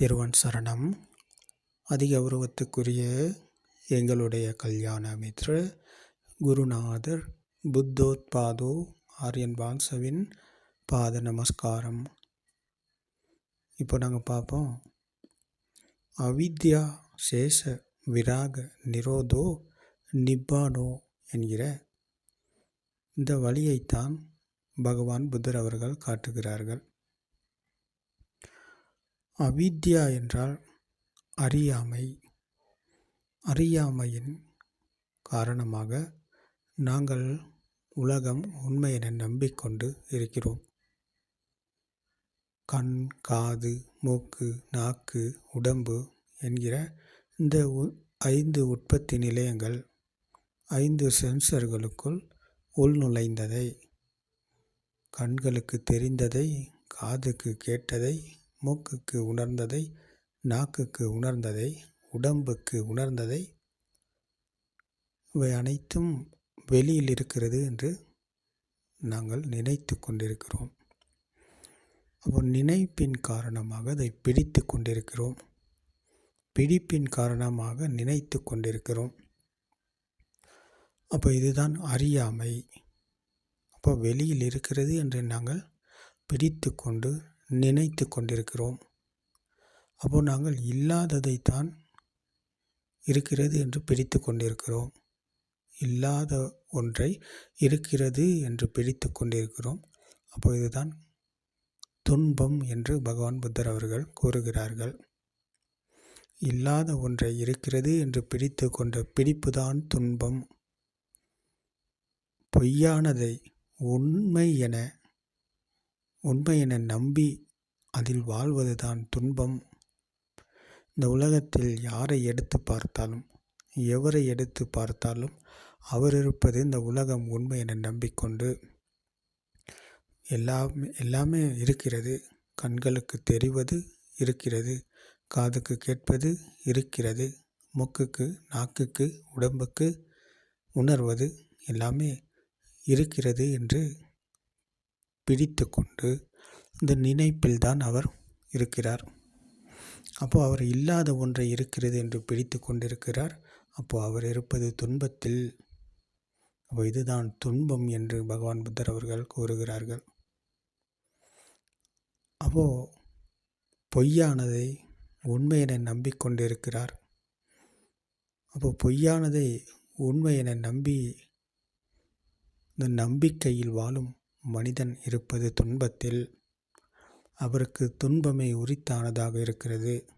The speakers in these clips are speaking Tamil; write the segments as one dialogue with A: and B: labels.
A: திருவன் சரணம். அதிகௌரவத்துக்குரிய எங்களுடைய கல்யாண மித்ரு குருநாதர் புத்தோத்பாதோ ஆரியன் பான்சவின் பாத நமஸ்காரம். இப்போ நாங்கள் பார்ப்போம் அவித்யா சேஷ விராக நிரோதோ நிப்பானோ என்கிற இந்த வழியைத்தான் பகவான் புத்தர் அவர்கள் காட்டுகிறார்கள். அவித்யா என்றால் அறியாமை. அறியாமையின் காரணமாக நாங்கள் உலகம் உண்மை என நம்பிக்கொண்டு இருக்கிறோம். கண் காது மூக்கு நாக்கு உடம்பு என்கிற இந்த ஐந்து உற்பத்தி நிலையங்கள் ஐந்து சென்சர்களுக்குள் உள்நுழைந்ததை கண்களுக்கு தெரிந்ததை காதுக்கு கேட்டதை மூக்குக்கு உணர்ந்ததை நாக்குக்கு உணர்ந்ததை உடம்புக்கு உணர்ந்ததை இவை அனைத்தும் வெளியில் இருக்கிறது என்று நாங்கள் நினைத்து கொண்டிருக்கிறோம். அப்போ நினைப்பின் காரணமாக அதை பிடித்து கொண்டிருக்கிறோம். பிடிப்பின் காரணமாக நினைத்து கொண்டிருக்கிறோம். அப்போ இதுதான் அறியாமை. அப்போ வெளியில் இருக்கிறது என்று நாங்கள் பிடித்து கொண்டு நினைத்து கொண்டிருக்கிறோம். அப்போ நாங்கள் இல்லாததைத்தான் இருக்கிறது என்று பிடித்து கொண்டிருக்கிறோம். இல்லாத ஒன்றை இருக்கிறது என்று பிடித்து கொண்டிருக்கிறோம். அப்போ இதுதான் துன்பம் என்று பகவான் புத்தர் அவர்கள் கூறுகிறார்கள். இல்லாத ஒன்றை இருக்கிறது என்று பிடித்து கொண்ட பிடிப்புதான் துன்பம். பொய்யானதை உண்மை என உண்மை என நம்பி அதில் வாழ்வதுதான் துன்பம். இந்த உலகத்தில் யாரை எடுத்து பார்த்தாலும் எவரை எடுத்து பார்த்தாலும் அவர் இருப்பது இந்த உலகம் உண்மை என நம்பிக்கொண்டு எல்லாமே எல்லாமே இருக்கிறது. கண்களுக்கு தெரிவது இருக்கிறது காதுக்கு கேட்பது இருக்கிறது மூக்குக்கு நாக்குக்கு உடம்புக்கு உணர்வது எல்லாமே இருக்கிறது என்று பிடித்து கொண்டு இந்த நினைப்பில் தான் அவர் இருக்கிறார். அப்போது அவர் இல்லாத ஒன்றை இருக்கிறது என்று பிடித்து கொண்டிருக்கிறார் அப்போது அவர் இருப்பது துன்பத்தில். அப்போ இதுதான் துன்பம் என்று பகவான் புத்தர் அவர்கள் கூறுகிறார்கள். அப்போ பொய்யானதை உண்மை என நம்பிக்கொண்டிருக்கிறார். அப்போ பொய்யானதை உண்மை என நம்பி இந்த நம்பிக்கையில் வாழும் மனிதன் இருப்பது துன்பத்தில் அவருக்கு துன்பமே உரித்தானதாக இருக்கிறது.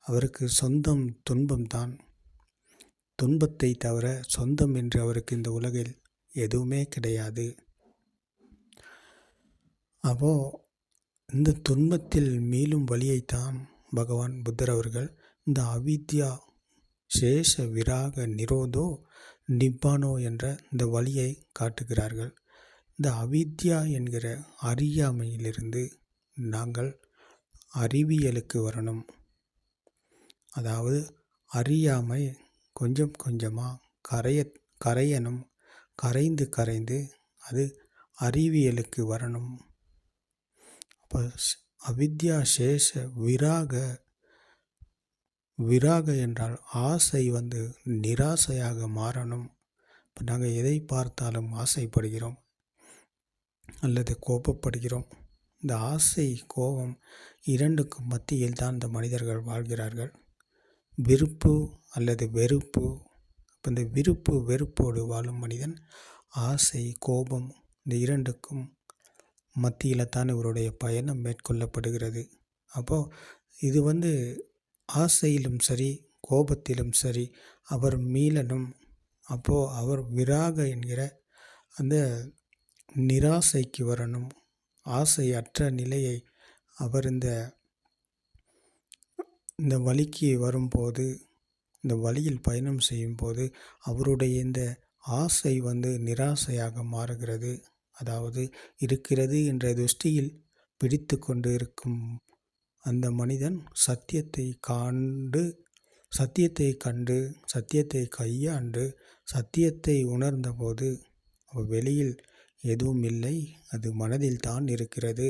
A: அவருக்கு சொந்தம் துன்பம்தான். துன்பத்தை தவிர சொந்தம் என்று அவருக்கு இந்த உலகில் எதுவுமே கிடையாது. அப்போ இந்த துன்பத்தில் மீளும் வழியைத்தான் பகவான் புத்தர் அவர்கள் இந்த அவித்யா சேஷ விராக நிரோதோ நிப்பானோ என்ற இந்த வழியை காட்டுகிறார்கள். இந்த அவித்யா என்கிற அறியாமையிலிருந்து நாங்கள் அறிவியலுக்கு வரணும். அதாவது அறியாமை கொஞ்சம் கொஞ்சமாக கரைய கரையணும். கரைந்து கரைந்து அது அறிவியலுக்கு வரணும். அப்போ அவித்யா சேஷ விராக விராக என்றால் ஆசை வந்து நிராசையாக மாறணும். இப்போ நாங்கள் எதை பார்த்தாலும் ஆசைப்படுகிறோம்? அல்லது கோபப்படுகிறோம். இந்த ஆசை கோபம் இரண்டுக்கும் மத்தியில் தான் இந்த மனிதர்கள் வாழ்கிறார்கள். விருப்பு அல்லது வெறுப்பு. இப்போ இந்த விருப்பு வெறுப்போடு வாழும் மனிதன் ஆசை கோபம் இந்த இரண்டுக்கும் மத்தியில் தான் இவருடைய பயணம் மேற்கொள்ளப்படுகிறது. அப்போது இது வந்து ஆசையிலும் சரி கோபத்திலும் சரி அவர் மீளனும் அப்போது அவர் விராக என்கிற அந்த நிராசைக்கு வரணும். ஆசை அற்ற நிலையை அவர் இந்த இந்த வழிக்கு வரும்போது இந்த வழியில் பயணம் செய்யும்போது அவருடைய இந்த ஆசை வந்து நிராசையாக மாறுகிறது. அதாவது இருக்கிறது என்ற துஷ்டியில் பிடித்து கொண்டு இருக்கும் அந்த மனிதன் சத்தியத்தை காண்டு சத்தியத்தை கண்டு சத்தியத்தை கையாண்டு சத்தியத்தை உணர்ந்தபோது வெளியில் எதுவும் இல்லை அது மனதில் தான் இருக்கிறது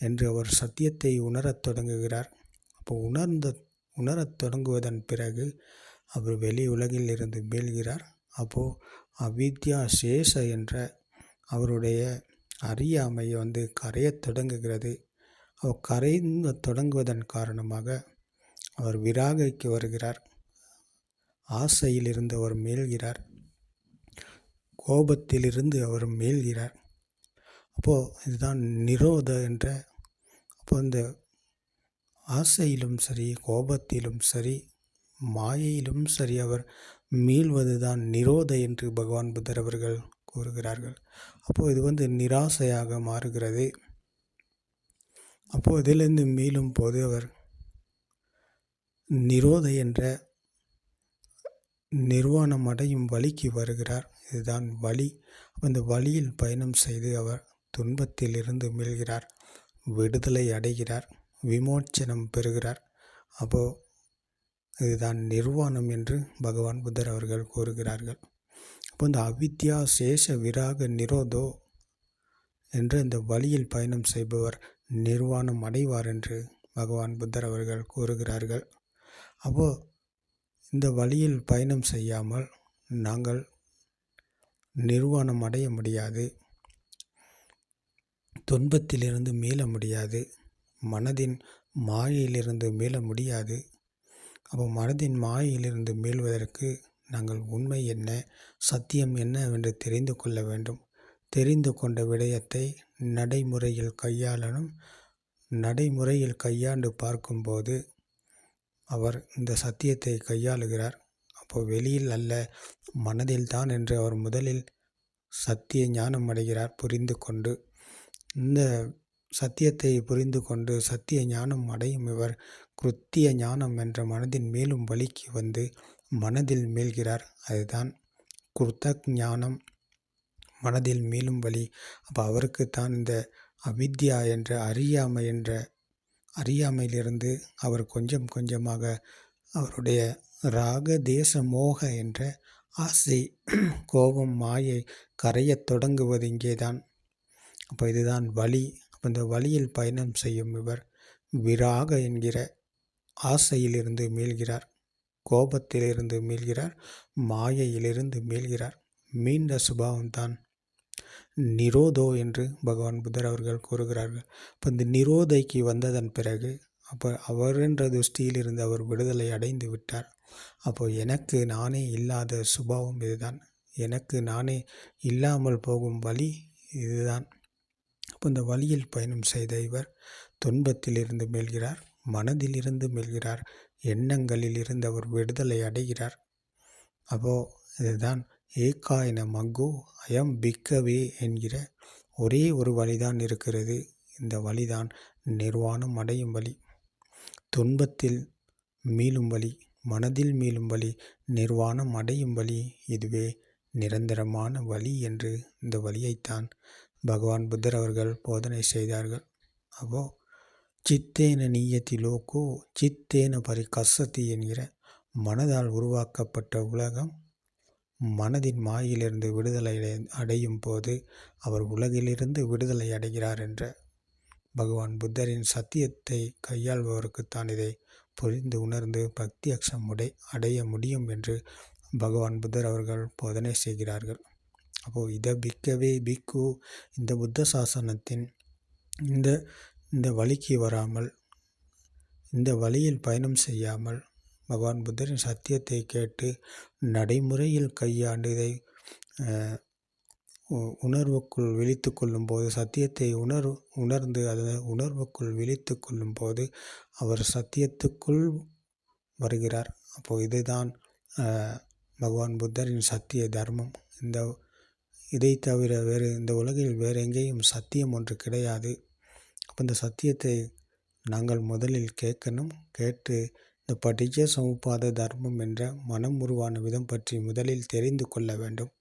A: என்று அவர் சத்தியத்தை உணரத் தொடங்குகிறார். அப்போ உணர்ந்த உணரத் தொடங்குவதன் பிறகு அவர் வெளி உலகில் இருந்து மீள்கிறார் அப்போது அவித்யா சேஷ என்ற அவருடைய அறியாமை வந்து கரையத் தொடங்குகிறது. அவர் கரைந்து தொடங்குவதன் காரணமாக அவர் விராகைக்கு வருகிறார். ஆசையிலிருந்து அவர் மீள்கிறார். கோபத்திலிருந்து அவர் மீள்கிறார் அப்போது இதுதான் நிரோத என்ற அப்போ இந்த ஆசையிலும் சரி கோபத்திலும் சரி மாயையிலும் சரி அவர் மீள்வது தான் நிரோத என்று பகவான் புத்தர் அவர்கள் கூறுகிறார்கள். அப்போது இது வந்து நிராசையாக மாறுகிறது. அப்போது இதிலிருந்து மீளும் போது அவர் நிரோத என்ற நிர்வாணம் அடையும் வழிக்கு வருகிறார். இதுதான் வழி. அந்த வழியில் பயணம் செய்து அவர் துன்பத்தில் இருந்து மீள்கிறார். விடுதலை அடைகிறார். விமோச்சனம் பெறுகிறார். அப்போ இதுதான் நிர்வாணம் என்று பகவான் புத்தர் அவர்கள் கூறுகிறார்கள். அப்போ இந்த அவித்யா சேஷ விராக நிரோதோ என்று இந்த வழியில் பயணம் செய்பவர் நிர்வாணம் அடைவார் என்று பகவான் புத்தர் அவர்கள் கூறுகிறார்கள். அப்போது இந்த வழியில் பயணம் செய்யாமல் நாங்கள் நிர்வாணம் அடைய முடியாது. துன்பத்திலிருந்து மீள முடியாது. மனதின் மாயையிலிருந்து மீள முடியாது. அப்போ மனதின் மாயையிலிருந்து மீள்வதற்கு நாங்கள் உண்மை என்ன சத்தியம் என்ன என்று தெரிந்து கொள்ள வேண்டும். தெரிந்து கொண்ட விடயத்தை நடைமுறையில் கையாளணும். நடைமுறையில் கையாண்டு பார்க்கும்போது அவர் இந்த சத்தியத்தை கையாளுகிறார். அப்போ வெளியில் அல்ல மனதில் தான் என்று அவர் முதலில் சத்திய ஞானம் அடைகிறார் புரிந்து கொண்டு. இந்த சத்தியத்தை புரிந்து கொண்டு சத்திய ஞானம் அடையும் இவர் கிருத்திய ஞானம் என்ற மனதின் மேலும் வழிக்கு வந்து மனதில் மீள்கிறார் அதுதான் குர்த்த ஞானம். மனதில் மீளும் வழி. அப்போ அவருக்கு தான் இந்த அவித்யா என்ற அறியாமை என்ற அறியாமையிலிருந்து அவர் கொஞ்சம் கொஞ்சமாக அவருடைய ராக தேச மோக என்ற ஆசை கோபம் மாயை கரையத் தொடங்குவது இங்கேதான். அப்போ இதுதான் வழி அப்போ இந்த வழியில் பயணம் செய்யும் இவர் விராக என்கிற ஆசையிலிருந்து மீள்கிறார் கோபத்திலிருந்து மீள்கிறார் மாயையிலிருந்து மீள்கிறார். மீண்ட சுபாவம்தான் நிரோதோ என்று பகவான் புத்தர் அவர்கள் கூறுகிறார்கள். இப்போ இந்த நிரோதைக்கு வந்ததன் பிறகு அப்போ அவர் என்ற துஷ்டியில் இருந்து அவர் விடுதலை அடைந்து விட்டார். அப்போ எனக்கு நானே இல்லாத சுபாவம் இதுதான். எனக்கு நானே இல்லாமல் போகும் வழி இதுதான். அப்போ இந்த வழியில் பயணம் செய்த இவர் துன்பத்தில் இருந்து மீள்கிறார் மனதில் இருந்து மீள்கிறார் எண்ணங்களில் இருந்து அவர் விடுதலை அடைகிறார். அப்போது இதுதான் ஏகாயன மகு அயம் பிக்கவே என்கிற ஒரே ஒரு வழிதான் இருக்கிறது. இந்த வழிதான் நிர்வாணம் அடையும் வழி. துன்பத்தில் மீளும் வழி மனதில் மீளும் வழி நிர்வாணம் அடையும் வழி இதுவே நிரந்தரமான வழி என்று இந்த வழியைத்தான் பகவான் புத்தர் அவர்கள் போதனை செய்தார்கள். அப்போ சித்தேன நீயத்திலோக்கோ சித்தேன பரிகசத்தி என்கிற மனதால் உருவாக்கப்பட்ட உலகம் மனதின் மாயிலிருந்து விடுதலை அடையும் போது அவர் உலகிலிருந்து விடுதலை அடைகிறார் என்ற பகவான் புத்தரின் சத்தியத்தை கையாள்பவருக்குத்தான் இதை புரிந்து உணர்ந்து பக்தி அக்ஷம் உடை அடைய முடியும் என்று பகவான் புத்தர் அவர்கள் போதனை செய்கிறார்கள். அப்போது இதை பிக்கவே பிக்கு இந்த புத்த சாசனத்தின் இந்த இந்த வழிக்கு வராமல் இந்த வழியில் பயணம் செய்யாமல் பகவான் புத்தரின் சத்தியத்தை கேட்டு நடைமுறையில் கையாண்டு இதை உணர்வுக்குள் விழித்து கொள்ளும்போது சத்தியத்தை உணர் உணர்ந்து அதை உணர்வுக்குள் விழித்து கொள்ளும்போது அவர் சத்தியத்துக்குள் வருகிறார். அப்போது இதுதான் பகவான் புத்தரின் சத்திய தர்மம். இந்த இதை தவிர வேறு இந்த உலகில் வேறு எங்கேயும் சத்தியம் ஒன்று கிடையாது. அப்போ இந்த சத்தியத்தை நாங்கள் முதலில் கேட்கணும். கேட்டு இந்த படிக்க சமுப்பாத தர்மம் என்ற மனம் உருவான விதம் பற்றி முதலில் தெரிந்து கொள்ள வேண்டும்.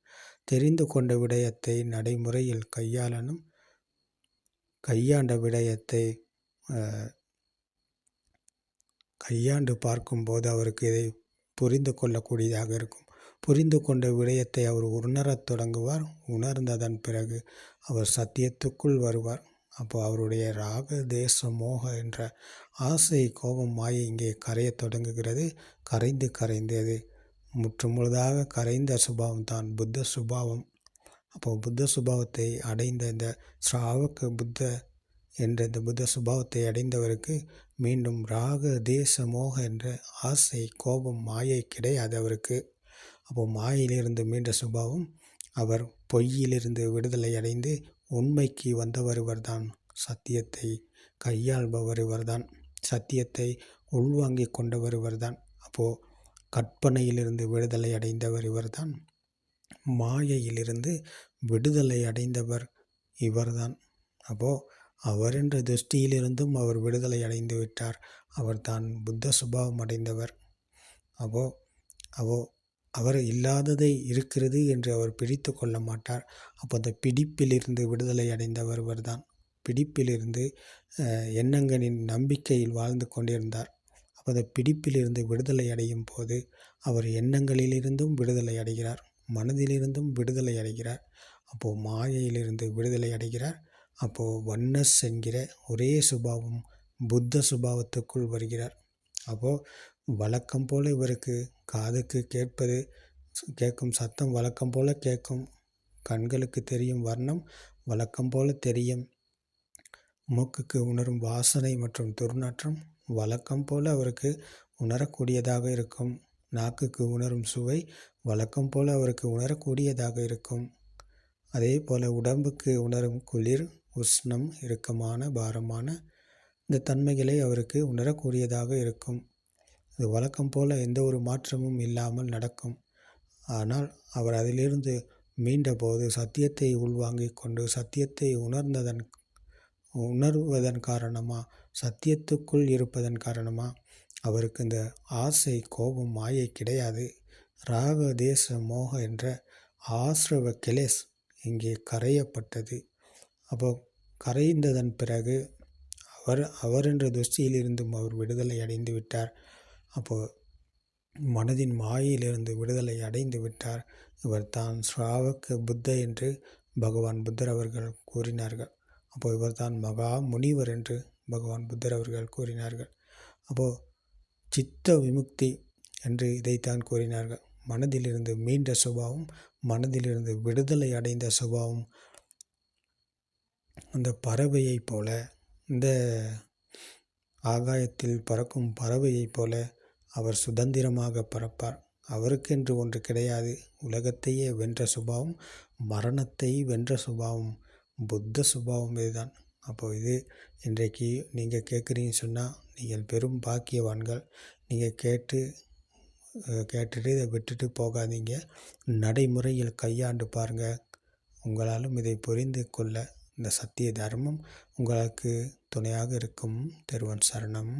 A: தெரிந்து கொண்ட விடயத்தை நடைமுறையில் கையாளனும் கையாண்ட விடயத்தை கையாண்டு பார்க்கும்போது அவருக்கு இதை புரிந்து கொள்ளக்கூடியதாக இருக்கும். புரிந்து கொண்ட விடயத்தை அவர் உணரத் தொடங்குவார். உணர்ந்ததன் பிறகு அவர் சத்தியத்துக்குள் வருவார். அப்போ அவருடைய ராக தேச மோக என்ற ஆசை கோபம் மாயை இங்கே கரையத் தொடங்குகிறது. கரைந்து கரைந்தது முற்றுமுழுதாக கரைந்த சுபாவம் தான் புத்த சுபாவம். அப்போ புத்த சுபாவத்தை அடைந்த இந்த ஸ்ராவக புத்த என்ற இந்த புத்த சுபாவத்தை அடைந்தவருக்கு மீண்டும் ராக தேச மோக என்ற ஆசை கோபம் மாயை கிடையாது அவருக்கு. அப்போ மாயிலிருந்து மீண்ட சுபாவம் அவர் பொய்யிலிருந்து விடுதலை அடைந்து உண்மைக்கு வந்தவர் இவர்தான் சத்தியத்தை கையாள்பவர் இவர்தான் சத்தியத்தை உள்வாங்கிக் கொண்டவர் இவர்தான் அப்போது கற்பனையிலிருந்து விடுதலை அடைந்தவர் இவர்தான் மாயையிலிருந்து விடுதலை அடைந்தவர் இவர்தான். அப்போது அவர் என்ற திருஷ்டியிலிருந்தும் அவர் விடுதலை அடைந்து விட்டார் அவர் தான் புத்த சுபாவம் அடைந்தவர். அப்போ அவோ அவர் இல்லாததை இருக்கிறது என்று அவர் பிடித்து கொள்ள மாட்டார். அப்போ அந்த பிடிப்பிலிருந்து விடுதலை அடைந்தவர் தான் பிடிப்பிலிருந்து எண்ணங்களின் நம்பிக்கையில் வாழ்ந்து கொண்டிருந்தார். அப்போ அந்த பிடிப்பிலிருந்து விடுதலை அடையும் போது அவர் எண்ணங்களிலிருந்தும் விடுதலை அடைகிறார். மனதிலிருந்தும் விடுதலை அடைகிறார். அப்போது மாயையிலிருந்து விடுதலை அடைகிறார். அப்போது வன்னஸ் என்கிற ஒரே சுபாவம் புத்த சுபாவத்துக்குள் வருகிறார். அப்போது வழக்கம் போல் இவருக்கு காதுக்கு கேட்பது கேட்கும் சத்தம் வழக்கம் போல் கேட்கும். கண்களுக்கு தெரியும் வர்ணம் வழக்கம் போல் தெரியும். மூக்குக்கு உணரும் வாசனை மற்றும் துர்நாற்றம் வழக்கம் போல் அவருக்கு உணரக்கூடியதாக இருக்கும். நாக்குக்கு உணரும் சுவை வழக்கம் போல் அவருக்கு உணரக்கூடியதாக இருக்கும். அதே போல் உடம்புக்கு உணரும் குளிர் உஷ்ணம் இறுக்கமான பாரமான இந்த தன்மைகளை அவருக்கு உணரக்கூடியதாக இருக்கும். அது வழக்கம் போல் எந்த ஒரு மாற்றமும் இல்லாமல் நடக்கும். ஆனால் அவர் அதிலிருந்து மீண்டபோது சத்தியத்தை உள்வாங்கிக் கொண்டு சத்தியத்தை உணர்ந்ததன் உணர்வதன் காரணமாக சத்தியத்துக்குள் இருப்பதன் காரணமாக அவருக்கு இந்த ஆசை கோபம் மாயை கிடையாது. ராக தேச மோக என்ற ஆசிரவ கிளேஸ் இங்கே கரையப்பட்டது. அப்போ கரைந்ததன் பிறகு அவர் அவர் என்ற துஷ்டியிலிருந்தும் அவர் விடுதலை அடைந்து விட்டார். அப்போது மனதின் மாயிலிருந்து விடுதலை அடைந்து விட்டார். இவர் தான் ஸ்ராவக புத்த என்று பகவான் புத்தர் அவர்கள் கூறினார்கள். அப்போது இவர் தான் மகா முனிவர் என்று பகவான் புத்தர் அவர்கள் கூறினார்கள். அப்போது சித்த விமுக்தி என்று இதைத்தான் கூறினார்கள். மனதிலிருந்து மீண்ட சுபாவம் மனதிலிருந்து விடுதலை அடைந்த சுபாவம் அந்த பறவையைப் போல இந்த ஆகாயத்தில் பறக்கும் பறவையைப் போல அவர் சுதந்திரமாக பறப்பார். அவருக்கென்று ஒன்று கிடையாது. உலகத்தையே வென்ற சுபாவம் மரணத்தை வென்ற சுபாவம் புத்த சுபாவம் இதுதான். அப்போ இது இன்றைக்கு நீங்கள் கேட்குறீங்கன்னு சொன்னால் நீங்கள் பெரும் பாக்கியவான்கள். நீங்கள் கேட்டு கேட்டுட்டு இதை விட்டுட்டு போகாதீங்க. நடைமுறையில் கையாண்டு பாருங்கள் உங்களாலும் இதை புரிந்து கொள்ள இந்த சத்திய தர்மம் உங்களுக்கு துணையாக இருக்கும். தெருவன் சரணம்.